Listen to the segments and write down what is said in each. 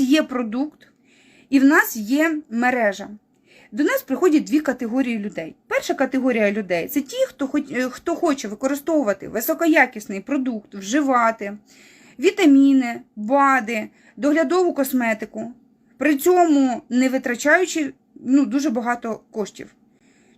є продукт і в нас є мережа. До нас приходять дві категорії людей. Перша категорія людей це ті, хто, е, хто хоче використовувати високоякісний продукт, вживати вітаміни, БАДи, доглядову косметику, при цьому не витрачаючи ну, дуже багато коштів.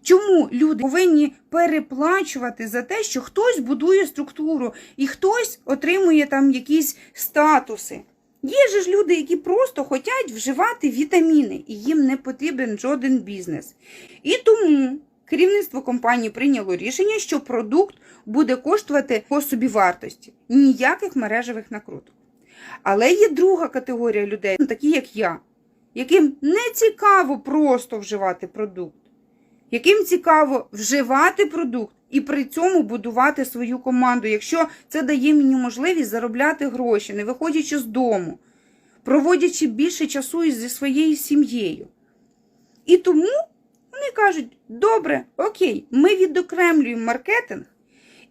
Чому люди повинні переплачувати за те, що хтось будує структуру і хтось отримує там якісь статуси? Є ж люди, які просто хочуть вживати вітаміни, і їм не потрібен жоден бізнес. І тому керівництво компанії прийняло рішення, що продукт буде коштувати по собівартості, ніяких мережевих накруток. Але є друга категорія людей, ну, такі як я, яким не цікаво просто вживати продукт, яким цікаво вживати продукт і при цьому будувати свою команду, якщо це дає мені можливість заробляти гроші, не виходячи з дому, проводячи більше часу зі своєю сім'єю. І тому вони кажуть: добре, окей, ми відокремлюємо маркетинг.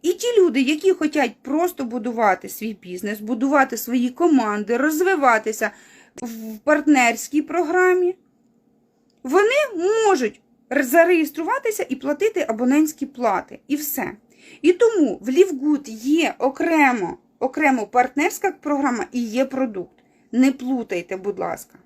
І ті люди, які хочуть просто будувати свій бізнес, будувати свої команди, розвиватися в партнерській програмі, вони можуть зареєструватися і платити абонентські плати. І все. І тому в Лівгуд є окремо, окремо партнерська програма і є продукт. Не плутайте, будь ласка.